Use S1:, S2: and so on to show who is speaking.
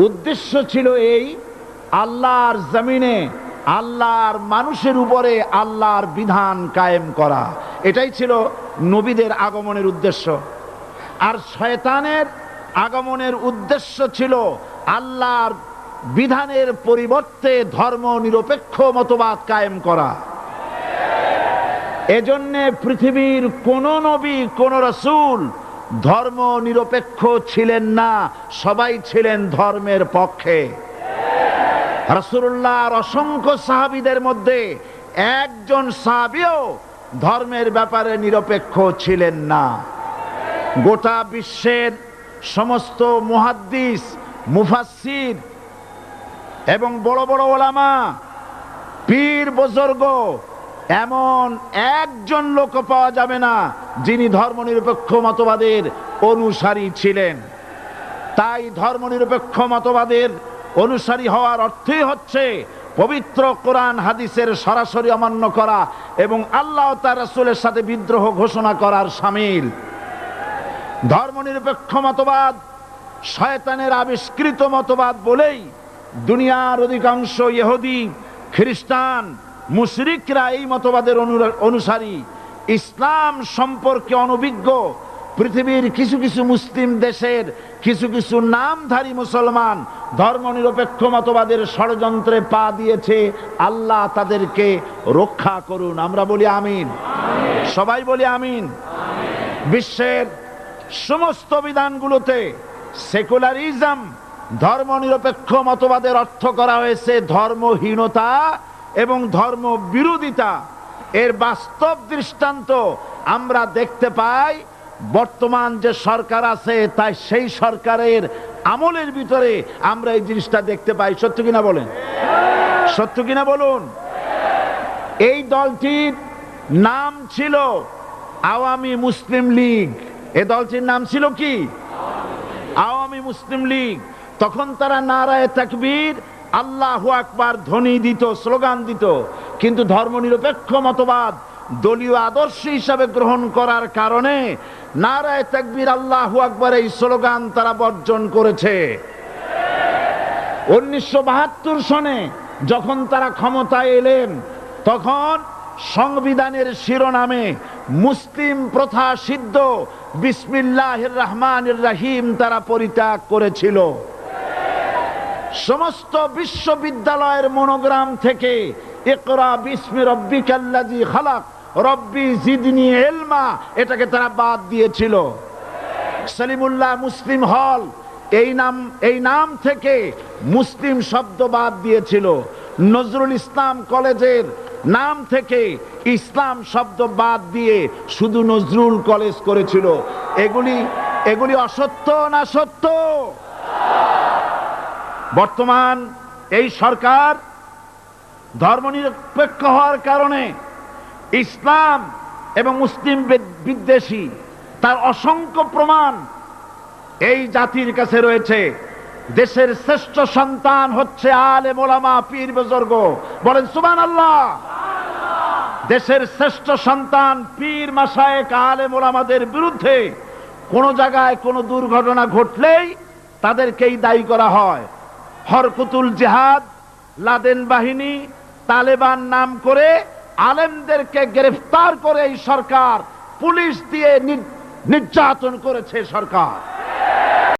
S1: উদ্দেশ্য ছিল এই, আল্লাহর জমিনে আল্লাহর মানুষের উপরে আল্লাহর বিধান কায়েম করা। এটাই ছিল নবীদের আগমনের উদ্দেশ্য। আর শয়তানের আগমনের উদ্দেশ্য ছিল আল্লাহর বিধানের পরিবর্তে ধর্ম নিরপেক্ষ মতবাদ কায়েম করা। এজন্যে পৃথিবীর কোন নবী, কোন রসুল ধর্ম নিরপেক্ষ ছিলেন না, সবাই ছিলেন ধর্মের পক্ষে। রসুল্লাহর অসংখ্য সাহাবিদের মধ্যে একজন সাহাবিও ধর্মের ব্যাপারে নিরপেক্ষ ছিলেন না। গোটা বিশ্বের সমস্ত মুহাদ্দিস, মুফাসসির এবং বড় বড় ওলামা, পীর বুজুর্গ এমন একজন লোক পাওয়া যাবে না, যিনি ধর্মনিরপেক্ষ মতবাদের অনুসারী ছিলেন। তাই ধর্মনিরপেক্ষ মতবাদের অনুসারী হওয়ার অর্থই হচ্ছে পবিত্র কোরআন হাদিসের সরাসরি অমান্য করা এবং আল্লাহ তার রাসূলের সাথে বিদ্রোহ ঘোষণা করার সামিল। ধর্মনিরপেক্ষ মতবাদ শয়তানের আবিষ্কৃত মতবাদ বলেই দুনিয়ার অধিকাংশ ইহুদি, খ্রিস্টান মুশরিকরা এই মতবাদের অনুসারী। ইসলাম সম্পর্কে অনভিজ্ঞ। পৃথিবীর কিছু কিছু মুসলিম দেশের কিছু কিছু নামধারী মুসলমান ধর্মনিরপেক্ষ মতবাদের ষড়যন্ত্রে পা দিয়েছে। আল্লাহ তাদেরকে রক্ষা করুন। আমরা বলি আমিন। সবাই বলি আমিন। বিশ্বের সমস্ত বিধানগুলোতে সেকুলারিজম, ধর্মনিরপেক্ষ মতবাদের অর্থ করা হয়েছে ধর্মহীনতা এবং ধর্ম বিরোধিতা, এর বাস্তব দৃষ্টান্ত আমরা দেখতে পাই, বর্তমান যে সরকার আছে তাই সেই সরকারের আমলের ভিতরে আমরা এই জিনিসটা দেখতে পাই। সত্য কিনা বলেন? সত্য কিনা বলুন? এই দলটির নাম ছিল আওয়ামী মুসলিম লীগ। এ দলটির নাম ছিল কি? আওয়ামী মুসলিম লীগ। তখন তারা নারায় তাকবীর আল্লাহু আকবার, ধ্বনি দিত, স্লোগান দিত, কিন্তু ধর্মনিরপেক্ষ মতবাদ দলীয় আদর্শ হিসাবে গ্রহণ করার কারণে নারায় তাকবীর আল্লাহ আকবার এই স্লোগান তারা বর্জন করেছে। উনিশশো বাহাত্তর সনে যখন তারা ক্ষমতায় এলেন, তখন সংবিধানের শিরোনামে মুসলিম প্রথা সিদ্ধ বিসমিল্লাহ রহমান রাহিম তারা পরিত্যাগ করেছিল। সমস্ত বিশ্ববিদ্যালয়ের মনোগ্রাম থেকে ইকরা বিসমি রব্বিকাল্লাজি খালাক। রব্বি জিদনি এলমা এটাকে তারা বাদ দিয়েছিল। সলিমুল্লাহ মুসলিম হল। এই নাম এই নাম থেকে মুসলিম শব্দ বাদ দিয়েছিল। নজরুল ইসলাম কলেজের নাম থেকে ইসলাম শব্দ বাদ দিয়ে শুধু নজরুল কলেজ করেছিল। এগুলি এগুলি অসত্য না সত্য? বর্তমান এই সরকার ধর্মনিরপেক্ষ হওয়ার কারণে ইসলাম এবং মুসলিম বিদ্বেষী, তার অসংখ্য প্রমাণ এই জাতির কাছে রয়েছে। দেশের শ্রেষ্ঠ সন্তান হচ্ছে আলে মোলামা পীর বুজুর্গ। বলেন সুবান আল্লাহ দেশের শ্রেষ্ঠ সন্তান পীর মাসায়েক আলে মোলামাদের বিরুদ্ধে কোন জায়গায় কোনো দুর্ঘটনা ঘটলেই তাদেরকেই দায়ী করা হয়। হরকুতুল জেহাদ, লাদেন বাহিনী, তালেবান নাম করে আলেমদেরকে গ্রেফতার করে এই সরকার, পুলিশ দিয়ে নির্যাতন করেছে সরকার।